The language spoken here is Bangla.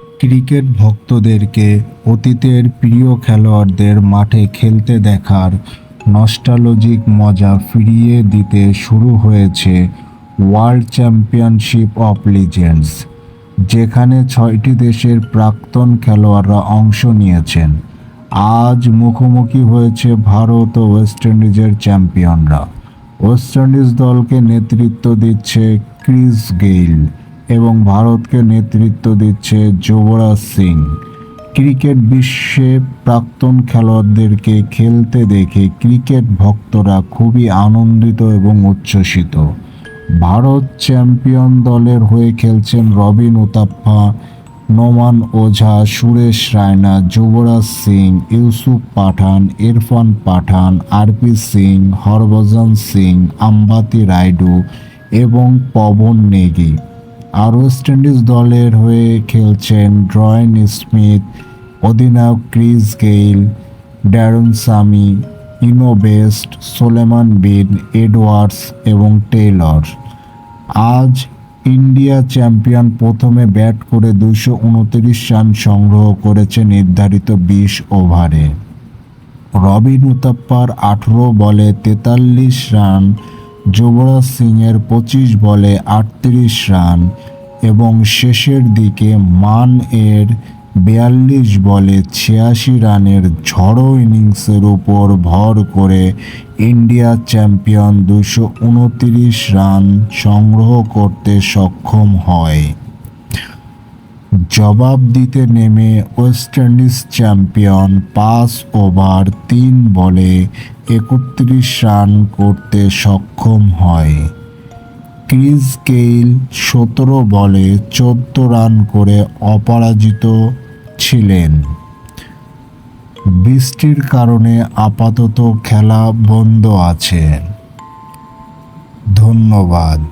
ক্রিকেট ভক্তদেরকে অতীতের প্রিয় খেলোয়াড়দের মাঠে খেলতে দেখার নস্টালজিক মজা ফিরিয়ে দিতে শুরু হয়েছে ওয়ার্ল্ড চ্যাম্পিয়নশিপ অফ লিজেন্ডস যেখানে ছয়টি দেশের প্রাক্তন খেলোয়াড়রা অংশ নিয়েছেন। আজ মুখোমুখি হয়েছে ভারত ও ওয়েস্ট ইন্ডিজের চ্যাম্পিয়নরা ওয়েস্ট ইন্ডিজ দলকে নেতৃত্ব দিচ্ছে ক্রিস গেইল। এবং ভারতকে নেতৃত্ব দিচ্ছে যুবরাজ সিং। ক্রিকেট বিশ্বে প্রাক্তন খেলোয়াড়দেরকে খেলতে দেখে ক্রিকেট ভক্তরা খুবই আনন্দিত এবং উচ্ছ্বসিত। ভারত চ্যাম্পিয়ন দলের হয়ে খেলছেন রবিন উতাপ্পা, নোমান ওঝা, সুরেশ রায়না, যুবরাজ সিং, ইউসুফ পাঠান, ইরফান পাঠান, আরপি সিং, হরভজন সিং, আম্বাতি রায়ডু এবং পবন নেগি। আর ওয়েস্ট ইন্ডিজ দলের হয়ে খেলছেন ড্রয়েন স্মিথ, অধিনায়ক ক্রিস গেইল, ড্যারন সামি ইনোবেস্ট সোলেমান বিন, এডওয়ার্ডস এবং টেইলর আজ ইন্ডিয়া চ্যাম্পিয়ন প্রথমে ব্যাট করে দুশো উনত্রিশ রান সংগ্রহ করেছে নির্ধারিত বিশ ওভারে। রবিন উতাপ্পার আঠেরো বলে তেতাল্লিশ রান যুবরাজ সিংয়ের পঁচিশ বলে আটত্রিশ রান এবং শেষের দিকে মান এর বিয়াল্লিশ বলে ছিয়াশি রানের ঝড়ো ইনিংসের উপর ভর করে ইন্ডিয়া চ্যাম্পিয়ন দুশো উনত্রিশ রান সংগ্রহ করতে সক্ষম হয়। জবাব দিতে নেমে ওয়েস্ট ইন্ডিজ চ্যাম্পিয়ন পাঁচ ওভার তিন বলে একত্রিশ রান করতে সক্ষম হয়। ক্রিস গেইল সতেরো বলে চোদ্দ রান করে অপরাজিত ছিলেন। বৃষ্টির কারণে আপাতত খেলা বন্ধ আছে। ধন্যবাদ।